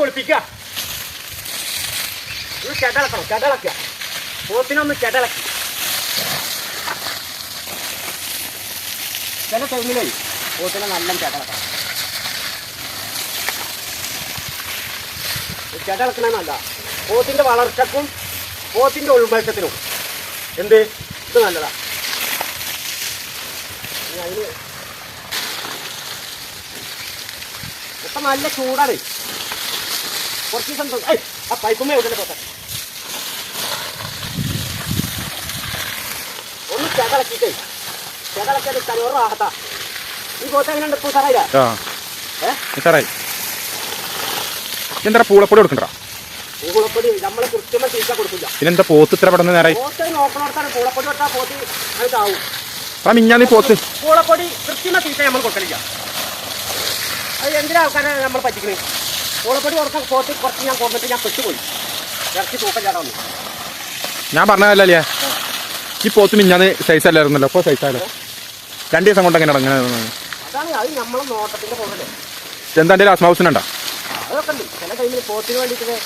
കുളിപ്പിക്കുക ഇത് ചെടളക്കണം ചെടളക്കുക പോത്തിനൊന്ന് ചെടളക്കി ചില ടൈമിലേ പോത്തിനെ നല്ല ചെടളക്കണം ചെടളക്കണമെന്നല്ല പോത്തിന്റെ വളർച്ചക്കും പോത്തിന്റെ ഉൾമത്സത്തിനും. എന്ത്? ഇത് നല്ലതാ. ഇനി അതിന് ഇപ്പൊ നല്ല ചൂടാണ്. കുറച്ച് ദിവസം ആ പൈപ്പുമേ ഉടനെ പോട്ടെ? ഒന്ന് ചെതളക്കിട്ടേ ചെതളക്കിയത് തലോറ ആഹത്താ ഈ പോത്ത എങ്ങനെ ഉണ്ട് സാറായില്ല സാറായി എന്താ പൂളപ്പൊടി കൊടുക്കണ്ട പൂളപ്പൊടി നമ്മളെ കൃത്യമായി തീറ്റ കൊടുക്കില്ല. പിന്നെന്താ പോത്ത് ഇത്ര പെടുന്ന നേരായി? പോത്ത് നോക്കണോടത്താണ് പൂളപ്പൊടി കൊടുത്താൽ പോത്ത് അത് താവും ആ മിഞ്ഞാന്ന് ഈ പോത്ത്. പൂളപ്പൊടി കൃത്യമായി തീറ്റ നമ്മൾ കൊടുക്കണില്ല അത് എന്തിനാ ആൾക്കാരെ നമ്മൾ പറ്റിക്കണേ? പൂളപ്പൊടി കൊടുക്കാൻ പോത്ത് കുറച്ച് ഞാൻ കൊണ്ടിട്ട് ഞാൻ പെട്ടുപോയി. ഇറച്ചി തൂക്കം ചേട്ടാ വന്നു. ഞാൻ പറഞ്ഞതല്ലേ ഈ പോത്ത് മിഞ്ഞാന്ന് സൈസ് അല്ലായിരുന്നല്ലോ. അപ്പോൾ സൈസ് ആയാലോ രണ്ട് ദിവസം കൊണ്ട് അങ്ങനെ അങ്ങനെ അതാണ് അത് നമ്മളെ നോട്ടത്തിന്റെ പുറമല്ലേ എന്താ എന്റെ ആസ്മാവസിനുണ്ടോ അതൊക്കെ ഉണ്ട്. ചില ടൈമിൽ പോത്തിന് വേണ്ടിയിട്ട്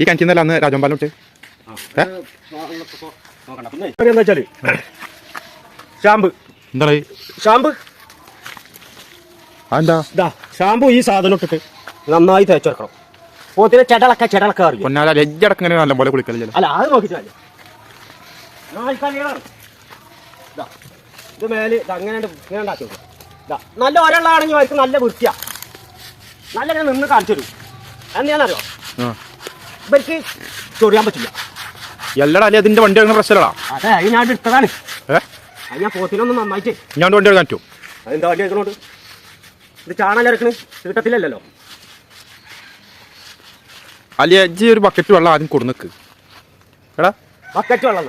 ഈ കഞ്ചിന്നല്ല അന്ന് രാജമ്പാലം? പിന്നെ എന്താ വെച്ചാൽ ഷാമ്പു എന്താണ് ഷാമ്പു അതെന്താ? ഇതാ ഷാമ്പു ഈ സാധനം ഇട്ടിട്ട് നന്നായി വെക്കണം പോത്തിനെ ചെടളക്ക ചെടളക്ക അറിയും? പൊന്നാല ലജ്ജടക്കം ഇങ്ങനെ നല്ലപോലെ കുളിക്കലില്ല അല്ല അത് നോക്കിച്ചാൽ. ഇതാ, ഇത് മേൽ ഇത് അങ്ങനെ ഇങ്ങനെ ഉണ്ടാക്കി. ഇതാ, നല്ല ഒരാളാണെങ്കിൽ അവർക്ക് നല്ല വൃത്തിയാ. നല്ല ഇങ്ങനെ നിന്ന് കാണിച്ചു തരും എന്താണെന്നറിയോ ഇവർക്ക് ചൊറിയാൻ പറ്റില്ല. എല്ലടാ അല്ലേ അതിന്റെ വണ്ടി പ്രശ്നമല്ലടാ അതെ അത് ഇട്ടതാണ്. എടുത്തതാണ് ഞാൻ പോത്തിനൊന്നും നന്നായിട്ട്. ഞാൻ വണ്ടി എടുക്കാൻ പറ്റും. അതെന്താ വണ്ടി എടുക്കണോണ്ട് ഇത് ചാണല്ല ഇറക്കണ് തീട്ടത്തിലല്ലോ അജ്ജി ഒരു ബക്കറ്റ് വെള്ളം ആദ്യം കൊടുന്നിക്ക് എടാ. ബക്കറ്റ് വെള്ളം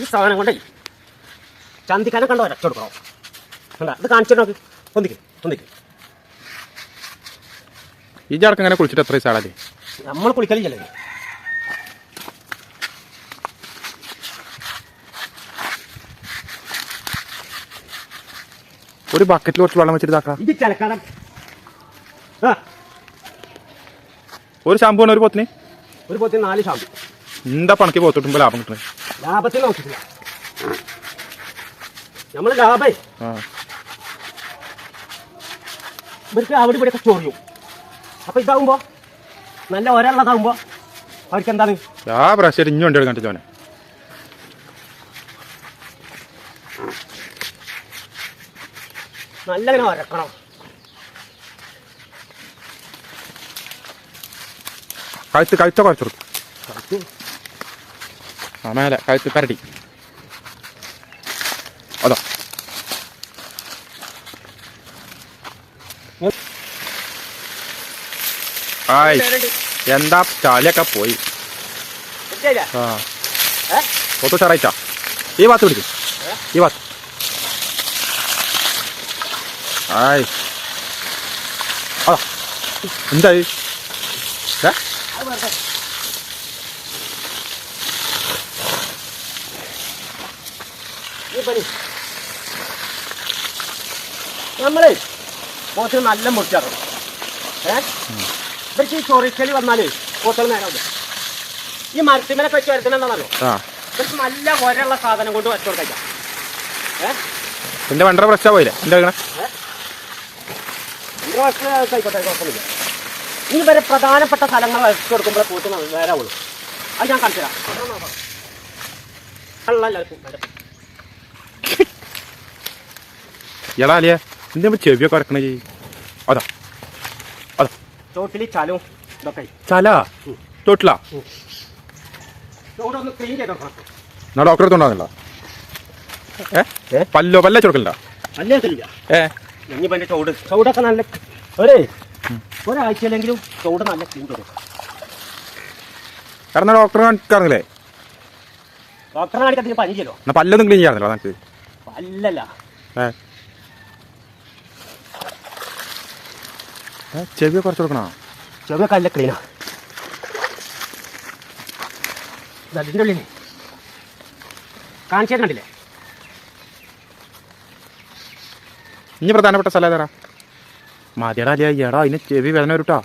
ഈ സാധനം കൊണ്ടേ. ചന്തിക്കാനെ കണ്ടോ? ഒരച്ചെടുക്കണോ കണ്ടാ ഇത് കാണിച്ചു നോക്ക്. ഒന്നിക്ക് ഒന്നിക്ക് ഈ ജടക്കം ഇങ്ങനെ കുളിച്ചിട്ട് എത്ര ദിവസം നമ്മൾ കുളിക്കലില്ലല്ലേ ഒരു ബക്കറ്റിൽ കുറച്ച് വെള്ളം വെച്ചിട്ട് ഇതാക്കാം ഇത് ഒരു ഷാമ്പു ആണ് ഒരു പോത്തിന്? ഒരു പോത്തിന് നാല് ഷാമ്പു എന്താ പണക്ക് പോത്തിട്ടുമ്പോൾ ലാഭം കിട്ടുന്നത് ലാഭത്തിൽ നോക്കിട്ടില്ല നമ്മൾ ലാഭേ. ഇവർക്ക് അവിടെ ഇവിടെ ചോറിയും അപ്പൊ ഇതാവുമ്പോ നല്ല ഒരാളതാവുമ്പോ അവർക്ക് എന്താണ് ആ പ്രാവശ്യം ഇഞ്ഞുണ്ട് എടുക്കാൻ ചോനെ നല്ല വരക്കണം കഴുത്ത് കഴുത്ത കുറച്ചു കൊടുക്കും. ആ മേലെ കഴുത്ത് പരടി. അതോ. ആയി എന്താ ചാലിയൊക്കെ പോയി? ആ? ഒത്തു ചറയിച്ചാ. ഈ ഭാഗത്ത് പിടിക്കും. ഈ ഭാഗത്ത്. ആയ് അതാ എന്തായി നമ്മളെ പോത്തിന് നല്ല മുറിച്ചാറും ഏ? ഇവർക്ക് ഈ ചൊറിക്കൽ വന്നാലേ പോത്തൽ നേരം ഈ മരത്തിമേലൊക്കെ വെച്ച് വരത്തിനെന്താണെന്നറിയോ ആ. ഇവർക്ക് നല്ല ഒരള്ള സാധനം കൊണ്ട് വച്ചു കൊടുക്കാം ഏ? എന്റെ വണ്ടറ പ്രശ്നം പോയില്ലേ എന്താ ആയിക്കോട്ടെ കുഴപ്പമില്ല ഇനി വരെ പ്രധാനപ്പെട്ട സ്ഥലങ്ങൾ വരച്ചു കൊടുക്കുമ്പോൾ കൂട്ടുന്ന വേറെ ഉള്ളു. അത് ഞാൻ കാണിച്ചു എടാ അലിയ എന്താ ചെവിയൊക്കെ ചെയ്യ് അതാ അതാ. ചോട്ടിലി ചലും ഇതൊക്കെ ചല? തൊട്ടിലാ ചോട് ഒന്ന് ക്ലീൻ ചെയ്ത് നോക്കണം എന്നാ ഡോക്ടറെ അടുത്തുണ്ടാകുന്നില്ല ഏ? പല്ലോ പല്ലേ ഇതില്ല ഏ? ഇനിയിപ്പോ എന്റെ ചൂട്. ചൂടൊക്കെ നല്ല ഒരേ ഒരാഴ്ചയിലെങ്കിലും ചൂട് നല്ല കാരണം ഡോക്ടറെ കാണിക്കാറില്ലേ ഡോക്ടറെ കാണിക്കത്തിന് പനിച്ചല്ലോ എന്നാ പല്ലൊന്നും ക്ലീൻ ചെയ്യാറില്ല ഏ, ചെവിയൊക്കെ കുറച്ച് കൊടുക്കണോ? ചെവിയൊക്കെ നല്ല ക്ലീനാ അതിന്റെ ഉള്ളിൽ കാണിച്ചു ഇനി പ്രധാനപ്പെട്ട സ്ഥലം ഏതാ മതിയടാ അല്ലേ എടാ അതിന് ചെവി വേദന വരുട്ടാ.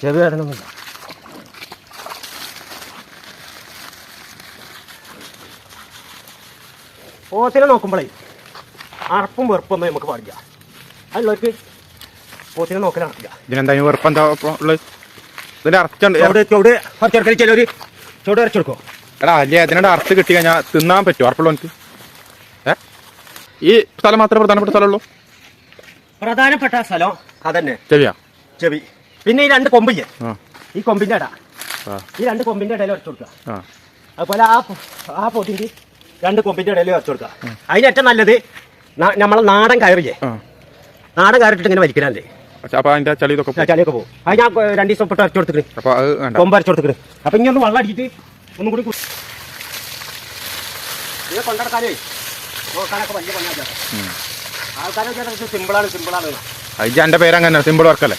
ചെവി വേദനൊന്നുമില്ല പോത്തിനെ നോക്കുമ്പോഴേ അറപ്പും വെറുപ്പൊന്നും നമുക്ക് പാടില്ല. അതുള്ളവർക്ക് പോത്തിനെ നോക്കൽ നടക്കില്ല ഇതിനെന്താ വെറുപ്പം എന്താ ഇപ്പൊ ഉള്ളത് ഇതിന്റെ അറച്ചുണ്ട് ചുവട് ചുവട് കുറച്ചെടുക്കൽ ചിലവർ ചുവട് വരച്ചെടുക്കോ എടാ അല്ലേ അതിനോട് അറച്ച് കിട്ടി കഴിഞ്ഞാൽ തിന്നാൻ പറ്റുമോ ഏ ഈ സ്ഥലം മാത്രമേ പ്രധാനപ്പെട്ട സ്ഥലമുള്ളൂ? പ്രധാനപ്പെട്ട സ്ഥലം അതന്നെ. ചെവിയാ? ചെവി. പിന്നെ ഈ രണ്ട് കൊമ്പില്ലേ? ആ. ഈ കൊമ്പിന്റെ ഇട ആ. ഈ രണ്ട് കൊമ്പിന്റെ ഇടയിൽ വരച്ചു കൊടുക്കുക. ആ. അതുപോലെ ആ പൊ- ആ പൊതിന്റെ രണ്ട് കൊമ്പിന്റെ ഇടയിൽ വരച്ചു കൊടുക്കുക. അതിന് ഏറ്റവും നല്ലത് ന- നമ്മളെ നാടൻ കയറിയേ ആ. നാടൻ കയറിട്ട് ഇങ്ങനെ വലിക്കലാല്ലേ പക്ഷെ അപ്പൊ അതിന്റെ ചളി ഇതൊക്കെ പോകും ചളിയൊക്കെ പോകും അത് ഞാൻ ഏ, രണ്ട് ദിവസം പെട്ട് അരച്ചു കൊടുത്തിട്ട് അപ്പൊ അത് വേണ്ട. കൊമ്പ് അരച്ചു കൊടുത്തിട്ട് അപ്പൊ ഇനി ഒന്ന് വെള്ളം അടിച്ചിട്ട് ഒന്നും കൂടി കു- ഇത് കൊണ്ടെടുക്കാനേ. നോക്കാനൊക്കെ വലിയ പണിയാ ഉം. ആൾക്കാരൊക്കെ സിമ്പിളാണ് സിമ്പിളാണ് പേര് അങ്ങനെ സിമ്പിൾ വർക്കല്ലേ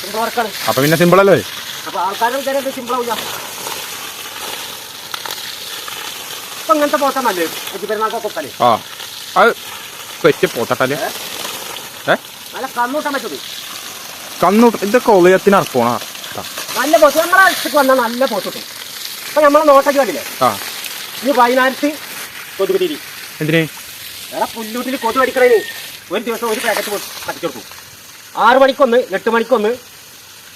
സിമ്പിൾ വർക്കാണ് അപ്പൊ പിന്നെ സിമ്പിൾ അല്ലേ? അപ്പൊ ആൾക്കാരും വിചാരം സിമ്പിളാവില്ല ഇപ്പൊ ഇങ്ങനത്തെ പോത്താ നല്ലത്. അജി പെരുന്നാൾക്കൊക്കെ ഒക്കല്ലേ ആ. അത് പെറ്റ് പോത്തട്ടല്ലേ ഏ? നല്ല കണ്ണൂട്ടാൻ പറ്റും കണ്ണൂട്ട് ഇതൊക്കെ അർപ്പണ നല്ല പോത്ത്. നമ്മളെ അടുത്തേക്ക് വന്നാൽ നല്ല പോത്ത് കിട്ടും. നമ്മളെ ആ. കൊതുക് തിരി എന്തിനെ പുല്ലൂട്ടിൽ കൊതു ഒരു ദിവസം ഒരു പാക്കറ്റ് കത്തിച്ചു കൊടുക്കും ആറ് മണിക്കൊന്ന് എട്ട് മണിക്കൊന്ന്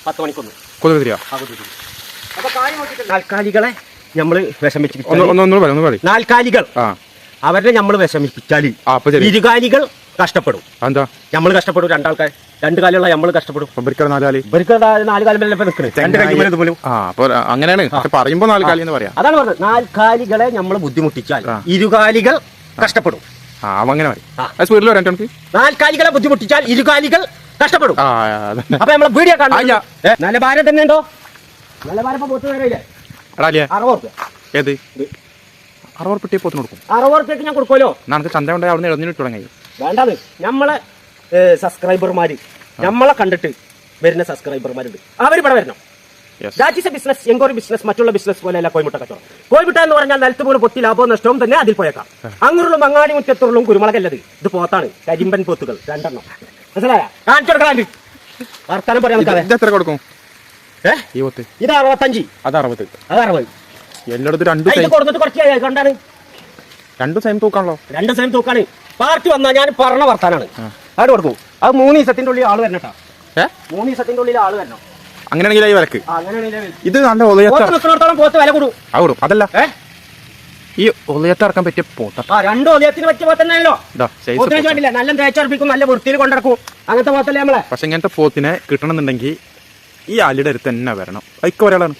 പത്ത് മണിക്കൊന്ന്. കൊതുക് തിരിയാ ആ കൊതുക് തിരി അപ്പൊ കാര്യം നോക്കിയിട്ട് നാൽക്കാലികളെ നമ്മൾ വിഷമിച്ചു നാൽക്കാലികൾ. അവരെ നമ്മൾ വിഷമിപ്പിച്ചാൽ ഇരുകാലികൾ കഷ്ടപ്പെടും. എന്താ നമ്മൾ കഷ്ടപ്പെടും രണ്ടാൾക്കാർ രണ്ട് കാലുള്ള നമ്മൾ കഷ്ടപ്പെടും. ഇവർക്ക് നാല് കാലം അങ്ങനെയാണ്. പക്ഷെ പറയുമ്പോ നാല് കാലി എന്ന് പറയാം. അതാണ് പറഞ്ഞത്. നാൽക്കാലികളെ നമ്മൾ ബുദ്ധിമുട്ടിച്ചാൽ. ഇരുകാലികൾ കഷ്ടപ്പെടും. അങ്ങനെ നാൽക്കാലികളെ ബുദ്ധിമുട്ടിച്ചാൽ ഇരുകാലികൾ കഷ്ടപ്പെടും. അപ്പൊ നമ്മളെ വീഡിയോ. കാണാം നല്ല ഭാരം തന്നെ ഉണ്ടോ അല്ലേ അറുപത് ഏത്. അറുപത് പെട്ടിയെ പോത്തിന് കൊടുക്കും. അറുപത് റുപ്യക്ക് ഞാൻ കൊടുക്കുമല്ലോ? നമുക്ക് ചന്ത ഉണ്ടായി അവിടെ നിന്ന് എഴുന്നേറ്റ് തുടങ്ങി. വേണ്ടത് നമ്മളെ സബ്സ്ക്രൈബർമാര് നമ്മളെ കണ്ടിട്ട് വരുന്ന സബ്സ്ക്രൈബർമാരുണ്ട് അവർ ഇവിടെ വരണം. ദാറ്റ് ഈസ് എ ബിസിനസ് എങ്കൊരു ബിസിനസ് മറ്റുള്ള ബിസിനസ് പോലെ പോലെയല്ല കോയിമുട്ട കച്ചവടം. കോയിമുട്ട എന്ന് പറഞ്ഞാൽ നിലത്ത് പോലും പൊട്ടി ലാഭവും നഷ്ടവും തന്നെ അതിൽ പോയേക്കാം. അങ്ങനെയുള്ള മങ്ങാടി മുറ്റത്തുള്ളും കുരുമുളകല്ലത് ഇത് പോത്താണ്. കരിമ്പൻ പോത്തുകൾ. രണ്ടെണ്ണം. മനസ്സിലായ? കാണിച്ചു കൊടുക്കാൻ വർത്താനം പറയാൻ കൊടുക്കും? പോത്ത്. ഇത് അറുപത്തഞ്ച്. അത് അറുപത്. അത് അറുപത്. എല്ലായിടത്തും രണ്ടു കൊടുത്തിട്ട് കുറച്ച് കണ്ടാണ് രണ്ടു സെയിം തൂക്കാണല്ലോ രണ്ട് സെയിം തൂക്കാണ്. പാർട്ടി വന്നാ ഞാൻ പറഞ്ഞ വർത്താനാണ്. അത് കൊടുക്കും. അത് മൂന്ന് ദിവസത്തിന്റെ ഉള്ളിൽ ആൾ വരണം മൂന്ന് ദിവസത്തിന്റെ ഉള്ളിൽ ആൾ വരണം. അങ്ങനെയാണെങ്കിൽ ഈ വിലക്ക്. ഇത് നല്ല പോത്ത് വില കൂടും. അതല്ല. ഈ പറ്റിയ പോത്ത രണ്ടു പറ്റിയ നല്ല തേച്ചറപ്പിക്കും നല്ല വൃത്തിയിൽ കൊണ്ടിറക്കും. അങ്ങനത്തെ പോത്തല്ലേ നമ്മളെ? പക്ഷെ ഇങ്ങനത്തെ പോത്തിനെ കിട്ടണമെന്നുണ്ടെങ്കിൽ ഈ ആലിയുടെ അടുത്ത് തന്നെ വരണം. അതൊക്കെ ഒരാളാണ്.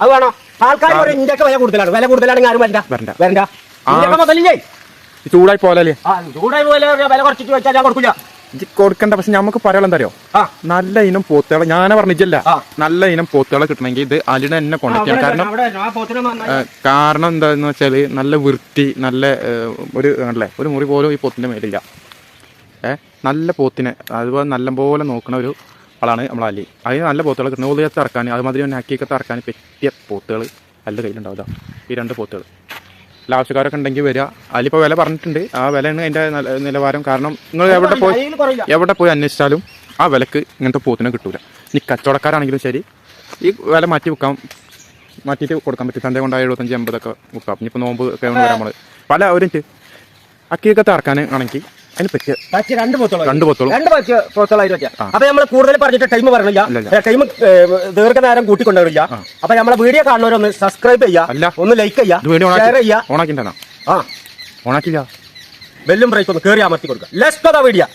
അത് വേണോ ആൾക്കാർ ഇന്ത്യയ്ക്ക് വില കൂടുതലാണ്. വില കൂടുതലാണെങ്കിൽ ആരും വരണ്ട വരണ്ട. വരണ്ട. ആ. ഇന്ത്യയ്ക്ക് മുതലില്ലേ? ചൂടായി പോലല്ലേ ചൂടായി പോലെ വില കുറച്ചിട്ട് വെച്ചാൽ ഞാൻ കൊടുക്കില്ല. ഇത് കൊടുക്കണ്ട പക്ഷെ നമുക്ക് പറയാൻ തരോ നല്ല ഇനം പോത്തുകളെ ഞാനെ പറഞ്ഞില്ല. നല്ല ഇനം പോത്തുകളെ കിട്ടണമെങ്കിൽ ഇത് അലിന അവിടെ ചെയ്യണം കാരണം കാരണം എന്താന്ന് വെച്ചാൽ നല്ല വൃത്തി നല്ല ഒരു അല്ലേ ഒരു മുറി പോലും ഈ പോത്തിന്റെ മേലില്ല. ഏ നല്ല പോത്തിനെ അതുപോലെ നല്ല പോലെ നോക്കണ ഒരു ആളാണ് നമ്മൾ അലി. അതിന് നല്ല പോത്തുകൾ കിട്ടുന്നത് ഒളിയത്ത് ഇറക്കാൻ അതുമാതിരി തന്നെ അക്കിയൊക്കെ ഇറക്കാൻ പറ്റിയ പോത്തുകൾ അല്ല കയ്യിലുണ്ടാവില്ല ഈ രണ്ട് പോത്തുകൾ അല്ല ആവശ്യക്കാരൊക്കെ ഉണ്ടെങ്കിൽ വരിക. അതിലിപ്പോൾ വില പറഞ്ഞിട്ടുണ്ട്. ആ വിലയാണ് അതിന്റെ നല്ല- നിലവാരം. കാരണം നിങ്ങൾ എവിടെ പോയി എവിടെ പോയി അന്വേഷിച്ചാലും ആ വിലക്ക് ഇങ്ങനത്തെ പോത്തിനെ കിട്ടൂല. ഇനി കച്ചവടക്കാരാണെങ്കിലും ശരി. ഈ വില മാറ്റി വെക്കാം. മാറ്റിയിട്ട് കൊടുക്കാൻ പറ്റും ചന്ത കൊണ്ടായ എഴുപത്തഞ്ച് എൺപതൊക്കെ വെക്കാം. ഇനിയിപ്പോൾ നോമ്പ് ഒക്കെ നമ്മൾ പല ഒരു അക്കിയൊക്കെ തറക്കാൻ ആണെങ്കിൽ രണ്ട് പോത്തോളം രണ്ട് പോത്തോളം രണ്ട് പറ്റിയ. പോത്തോളായിട്ട് വെച്ചാൽ അപ്പൊ നമ്മൾ കൂടുതൽ പറഞ്ഞിട്ട് ടൈം പറഞ്ഞില്ല. ടൈം ദീർഘനേരം കൂട്ടിക്കൊണ്ടുവരില്ല. അപ്പൊ നമ്മളെ വീഡിയോ കാണുന്നവരൊന്ന് സബ്സ്ക്രൈബ് ചെയ്യാം. ചെയ്യുക ഒന്ന് ലൈക്ക് ചെയ്യുക ഷെയർ ഓണാക്കി ചെയ്യുക ഓണാക്കിണ്ടാ ആ. ഓണാക്കില്ല ബെല്ലും ബ്രേക്ക് ഒന്ന് കയറി അമർത്തി കൊടുക്കുക ലെസ്റ്റ് വീഡിയോ